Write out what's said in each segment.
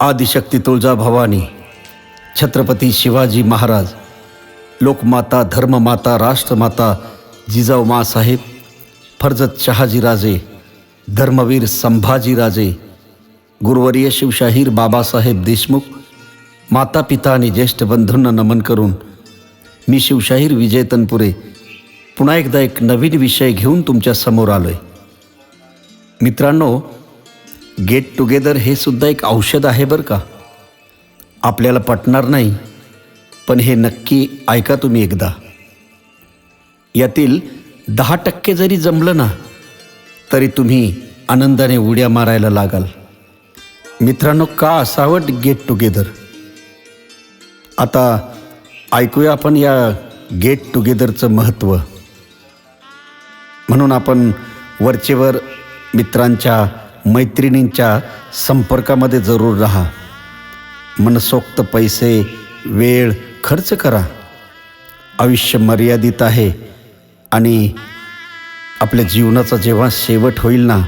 आदिशक्ती तुळजाभवानी छत्रपती शिवाजी महाराज लोकमाता धर्ममाता राष्ट्रमाता जिजाऊ मासाहेब फर्जत शहाजीराजे धर्मवीर संभाजीराजे गुरुवर्य शिवशाहीर बाबासाहेब देशमुख माता पिता आणि ज्येष्ठ बंधूंना नमन करून मी शिवशाहीर विजय तनपुरे पुन्हा एकदा एक नवीन विषय घेऊन तुमच्यासमोर आहे मित्रांनो गेट टुगेदर हे सुद्धा एक औषध आहे बरं का? आपल्याला पटणार नाही पण हे नक्की ऐका तुम्ही एकदा. यातील दहा टक्के जरी जमलं ना तरी तुम्ही आनंदाने उड्या मारायला लागाल. मित्रांनो का असावट गेट टुगेदर आता ऐकूया आपण या गेट टुगेदरचं महत्त्व. म्हणून आपण वरचेवर मित्रांच्या मैत्रिणींच्या संपर्कामध्ये जरूर राहा. मनसोक्त पैसे वेळ खर्च करा. आयुष्य मर्यादित आहे आणि आपल्या जीवनाचा जेव्हा शेवट होईल ना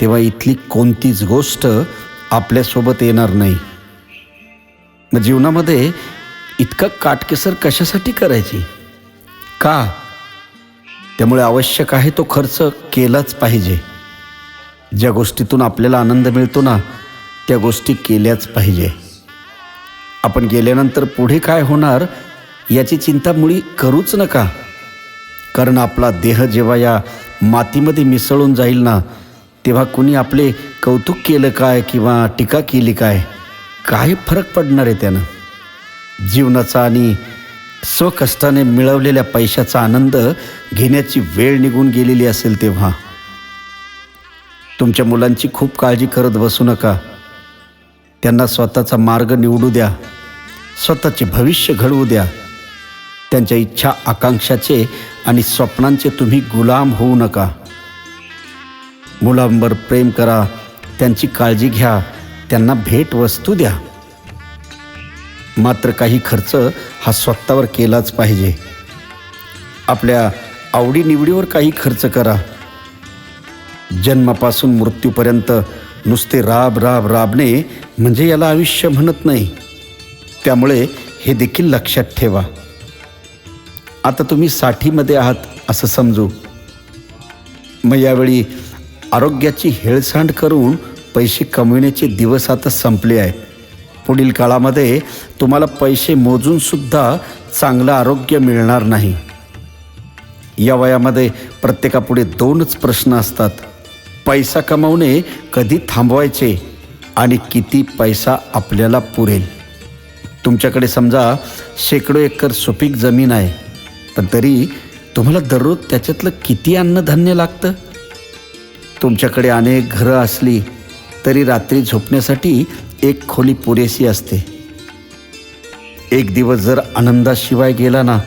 तेव्हा इथली कोणतीच गोष्ट आपल्यासोबत येणार नाही. मग जीवनामध्ये इतका काटकेसर कशासाठी करायची? का? त्यामुळे आवश्यक आहे तो खर्च केलाच पाहिजे. ज्या गोष्टीतून आपल्याला आनंद मिळतो ना त्या गोष्टी केल्याच पाहिजे. आपण गेल्यानंतर पुढे काय होणार याची चिंता मुळी करूच नका. कारण आपला देह जेव्हा या मातीमध्ये मिसळून जाईल ना तेव्हा कुणी आपले कौतुक केलं काय किंवा टीका केली काय काय फरक पडणार आहे त्यानं. जीवनाचा आणि स्वकष्टाने मिळवलेल्या पैशाचा आनंद घेण्याची वेळ निघून गेलेली असेल तेव्हा. तुमच्या मुलांची खूप काळजी करत बसू नका. त्यांना स्वतःचा मार्ग निवडू द्या. स्वतःचे भविष्य घडवू द्या. त्यांच्या इच्छा आकांक्षाचे आणि स्वप्नांचे तुम्ही गुलाम होऊ नका. मुलांवर प्रेम करा त्यांची काळजी घ्या त्यांना भेट वस्तू द्या. मात्र काही खर्च हा स्वतःवर केलाच पाहिजे. आपल्या आवडीनिवडीवर काही खर्च करा. जन्मापासून मृत्यूपर्यंत नुसते राब राब राबणे म्हणजे याला आयुष्य म्हणत नाही. त्यामुळे हे देखील लक्षात ठेवा. आता तुम्ही साठीमध्ये आहात असं समजू. मग यावेळी आरोग्याची हेळसांड करून पैसे कमविण्याचे दिवस आता संपले आहेत पुढील काळामध्ये तुम्हाला पैसे मोजूनसुद्धा चांगलं आरोग्य मिळणार नाही. या वयामध्ये प्रत्येकापुढे दोनच प्रश्न असतात. पैसा कमावणे कधी थांबवायचे आणि किती पैसा आपल्याला पुरेल? तुमच्याकडे समजा शेकडो एकर सुपीक जमीन आहे पण तरी तुम्हाला दररोज त्याच्यातलं किती अन्नधान्य लागतं? तुमच्याकडे अनेक घरं असली तरी रात्री झोपण्यासाठी एक खोली पुरेशी असते. एक दिवस जर आनंदाशिवाय गेला ना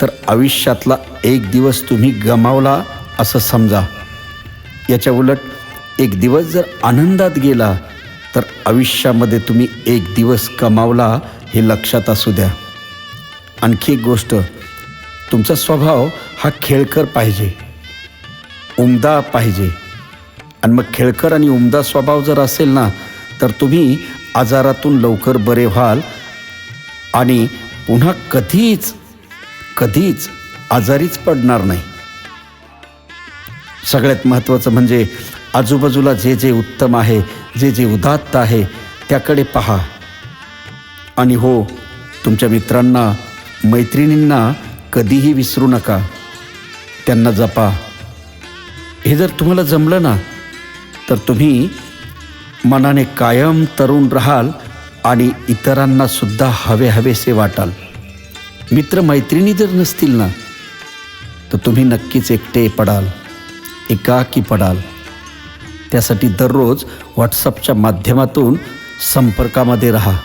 तर आयुष्यातला एक दिवस तुम्ही गमावला असं समजा. याच्या उलट एक दिवस जर आनंदात गेला तर आयुष्यामध्ये तुम्ही एक दिवस कमावला हे लक्षात असू द्या. आणखी एक गोष्ट तुमचा स्वभाव हा खेळकर पाहिजे उमदा पाहिजे. आणि मग खेळकर आणि उमदा स्वभाव जर असेल ना तर तुम्ही आजारातून लवकर बरे व्हाल आणि पुन्हा कधीच कधीच आजारीच पडणार नाही. सगळ्यात महत्त्वाचं म्हणजे आजूबाजूला जे जे उत्तम आहे जे जे उदात्त आहे त्याकडे पहा. आणि हो तुमच्या मित्रांना मैत्रिणींना कधीही विसरू नका. त्यांना जपा. हे जर तुम्हाला जमलं ना तर तुम्ही मनाने कायम तरुण राहाल आणि इतरांना सुद्धा हवे हवेसे वाटाल. मित्र मैत्रिणी जर नसतील ना तर तुम्ही नक्कीच एकटे पडाल. एकाकी पडाल त्यासाठी दररोज व्हॉट्सअपच्या माध्यमातून संपर्कामध्ये राहा.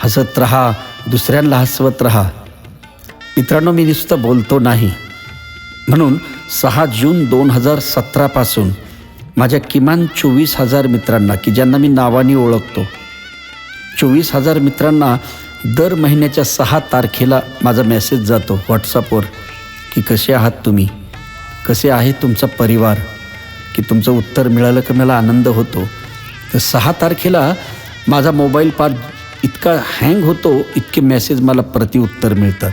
हसत राहा दुसऱ्यांना हसवत राहा. मित्रांनो मी नुसतं बोलतो नाही. म्हणून सहा जून दोन हजार सतरापासून माझ्या किमान चोवीस हजार मित्रांना की ज्यांना मी नावाने ओळखतो चोवीस हजार मित्रांना दर महिन्याच्या सहा तारखेला माझा मेसेज जातो व्हॉट्सअपवर की कसे आहात तुम्ही? कसे आहे तुमचा परिवार? की तुमचं उत्तर मिळालं की मला आनंद होतो? तर सहा तारखेला माझा मोबाईल फार इतका हँग होतो इतके मेसेज मला प्रतिउत्तर मिळतात.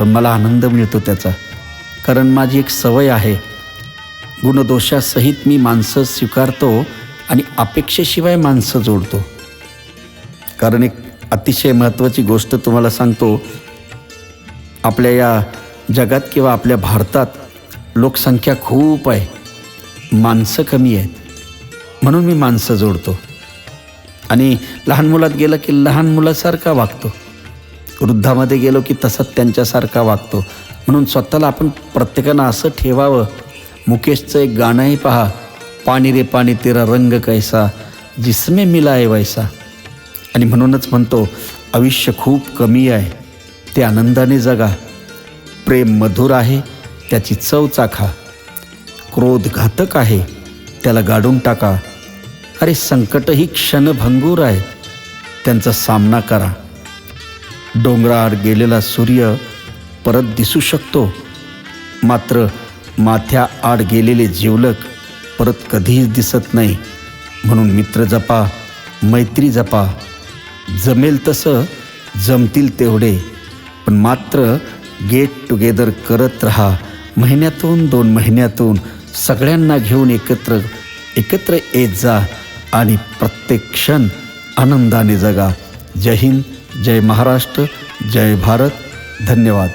पण मला आनंद मिळतो त्याचा. कारण माझी एक सवय आहे. गुणदोषासहित मी माणसं स्वीकारतो आणि अपेक्षेशिवाय माणसं जोडतो. कारण एक अतिशय महत्त्वाची गोष्ट तुम्हाला सांगतो. आपल्या या जगात किंवा आपल्या भारतात लोकसंख्या खूप आहे. माणसं कमी आहेत. म्हणून मी माणसं जोडतो. आणि लहान मुलात गेलं की लहान मुलासारखा वागतो. वृद्धामध्ये गेलो की तसंच त्यांच्यासारखा वागतो. म्हणून स्वतःला आपण प्रत्येकानं असं ठेवावं. मुकेशचं एक गाणंही पहा. पाणी रे पाणी तेरा रंग कैसा. जिसमे मिला आहे वैसा. आणि म्हणूनच म्हणतो आयुष्य खूप कमी आहे. ते आनंदाने जगा. प्रेम मधुर आहे. त्याची चव चाखा. क्रोध घातक आहे. त्याला गाडून टाका. अरे संकटही क्षणभंगूर आहेत त्यांचा सामना करा. डोंगराआड गेलेला सूर्य परत दिसू शकतो. मात्र माथ्याआड गेलेले जीवलक परत कधीच दिसत नाही. म्हणून मित्र जपा मैत्री जपा. जमेल तसं जमतील तेवढे. पण मात्र गेट टुगेदर करत रहा. महिन्यातून दोन महिन्यातून सगळ्यांना घेऊन एकत्र एकत्र येत जा आणि प्रत्येक क्षण आनंदाने जगा. जय हिंद जय महाराष्ट्र जय भारत. धन्यवाद.